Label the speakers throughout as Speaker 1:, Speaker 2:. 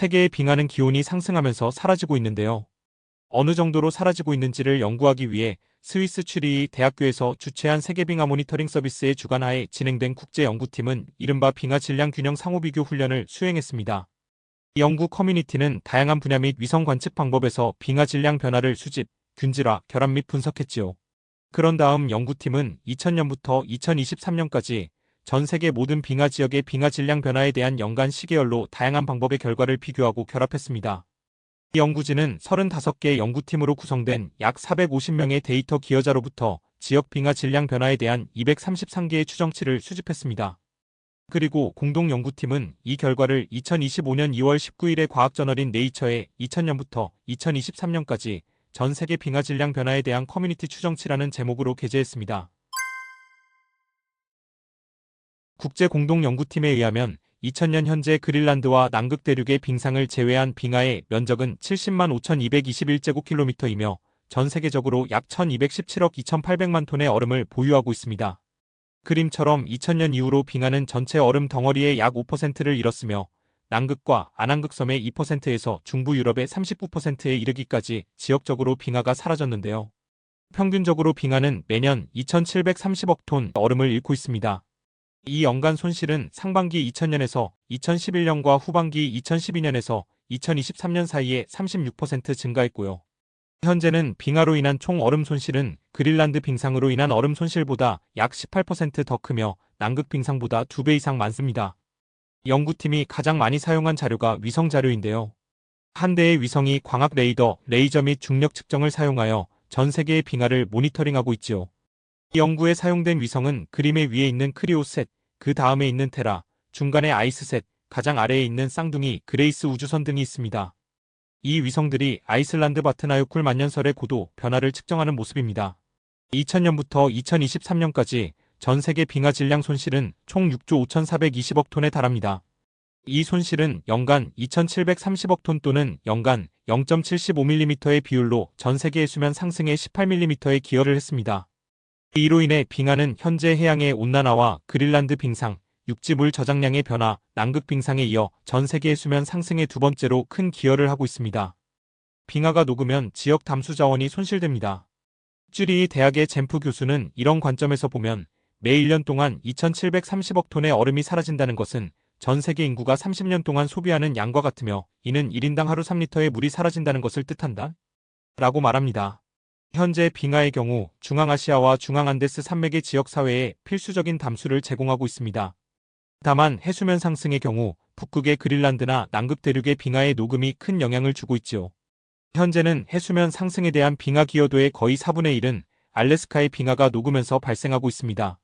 Speaker 1: 세계의 빙하는 기온이 상승하면서 사라지고 있는데요. 어느 정도로 사라지고 있는지를 연구하기 위해 스위스 추리히 대학교에서 주최한 세계빙하 모니터링 서비스의 주관하에 진행된 국제연구팀은 이른바 빙하 질량 균형 상호비교 훈련을 수행했습니다. 이 연구 커뮤니티는 다양한 분야 및 위성 관측 방법에서 빙하 질량 변화를 수집, 균질화, 결합 및 분석했지요. 그런 다음 연구팀은 2000년부터 2023년까지 전 세계 모든 빙하 지역의 빙하 질량 변화에 대한 연간 시계열로 다양한 방법의 결과를 비교하고 결합했습니다. 이 연구진은 35개 연구팀으로 구성된 약 450명의 데이터 기여자로부터 지역 빙하 질량 변화에 대한 233개의 추정치를 수집했습니다. 그리고 공동 연구팀은 이 결과를 2025년 2월 19일에 과학 저널인 네이처에 2000년부터 2023년까지 전 세계 빙하 질량 변화에 대한 커뮤니티 추정치라는 제목으로 게재했습니다. 국제 공동 연구팀에 의하면 2000년 현재 그린란드와 남극 대륙의 빙상을 제외한 빙하의 면적은 70만 5221제곱킬로미터이며 전 세계적으로 약 1217억 2800만 톤의 얼음을 보유하고 있습니다. 그림처럼 2000년 이후로 빙하는 전체 얼음 덩어리의 약 5%를 잃었으며 남극과 안한극 섬의 2%에서 중부 유럽의 39%에 이르기까지 지역적으로 빙하가 사라졌는데요. 평균적으로 빙하는 매년 2730억 톤 얼음을 잃고 있습니다. 이 연간 손실은 상반기 2000년에서 2011년과 후반기 2012년에서 2023년 사이에 36% 증가했고요. 현재는 빙하로 인한 총 얼음 손실은 그린란드 빙상으로 인한 얼음 손실보다 약 18%더 크며 남극 빙상보다 2배 이상 많습니다. 연구팀이 가장 많이 사용한 자료가 위성 자료인데요. 한 대의 위성이 광학 레이더, 레이저 및 중력 측정을 사용하여 전 세계의 빙하를 모니터링하고 있지요. 이 연구에 사용된 위성은 그림의 위에 있는 크리오셋, 그 다음에 있는 테라, 중간에 아이스셋, 가장 아래에 있는 쌍둥이 그레이스 우주선 등이 있습니다. 이 위성들이 아이슬란드 바트나요쿨 만년설의 고도 변화를 측정하는 모습입니다. 2000년부터 2023년까지 전 세계 빙하 질량 손실은 총 6조 5,420억 톤에 달합니다. 이 손실은 연간 2,730억 톤 또는 연간 0.75mm의 비율로 전 세계의 수면 상승에 18mm의 기여를 했습니다. 이로 인해 빙하는 현재 해양의 온난화와 그린란드 빙상, 육지물 저장량의 변화, 남극 빙상에 이어 전 세계의 수면 상승에 두 번째로 큰 기여를 하고 있습니다. 빙하가 녹으면 지역 담수 자원이 손실됩니다. 쭈리 대학의 젠프 교수는 이런 관점에서 보면 매 1년 동안 2,730억 톤의 얼음이 사라진다는 것은 전 세계 인구가 30년 동안 소비하는 양과 같으며 이는 1인당 하루 3리터의 물이 사라진다는 것을 뜻한다. 라고 말합니다. 현재 빙하의 경우 중앙아시아와 중앙안데스 산맥의 지역 사회에 필수적인 담수를 제공하고 있습니다. 다만 해수면 상승의 경우 북극의 그린란드나 남극 대륙의 빙하의 녹음이 큰 영향을 주고 있지요. 현재는 해수면 상승에 대한 빙하 기여도의 거의 4분의 1은 알래스카의 빙하가 녹으면서 발생하고 있습니다.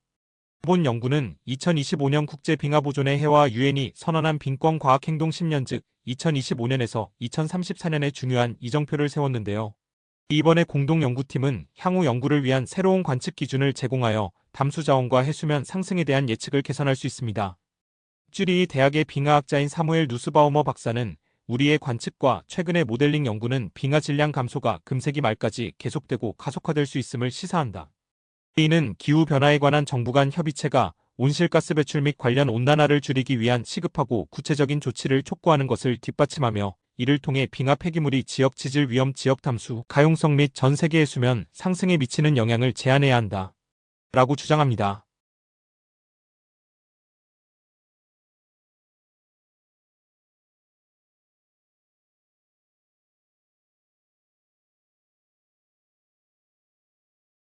Speaker 1: 본 연구는 2025년 국제 빙하 보존의 해와 유엔이 선언한 빙권 과학 행동 10년 즉 2025년에서 2034년에 중요한 이정표를 세웠는데요. 이번에 공동연구팀은 향후 연구를 위한 새로운 관측 기준을 제공하여 담수 자원과 해수면 상승에 대한 예측을 개선할 수 있습니다. 쭈리 대학의 빙하학자인 사무엘 누스바우머 박사는 우리의 관측과 최근의 모델링 연구는 빙하 질량 감소가 금세기 말까지 계속되고 가속화될 수 있음을 시사한다. 이는 기후변화에 관한 정부 간 협의체가 온실가스 배출 및 관련 온난화를 줄이기 위한 시급하고 구체적인 조치를 촉구하는 것을 뒷받침하며 이를 통해 빙하 폐기물이 지역 지질 위험 지역 탐수, 가용성 및 전 세계의 수면 상승에 미치는 영향을 제한해야 한다. 라고 주장합니다.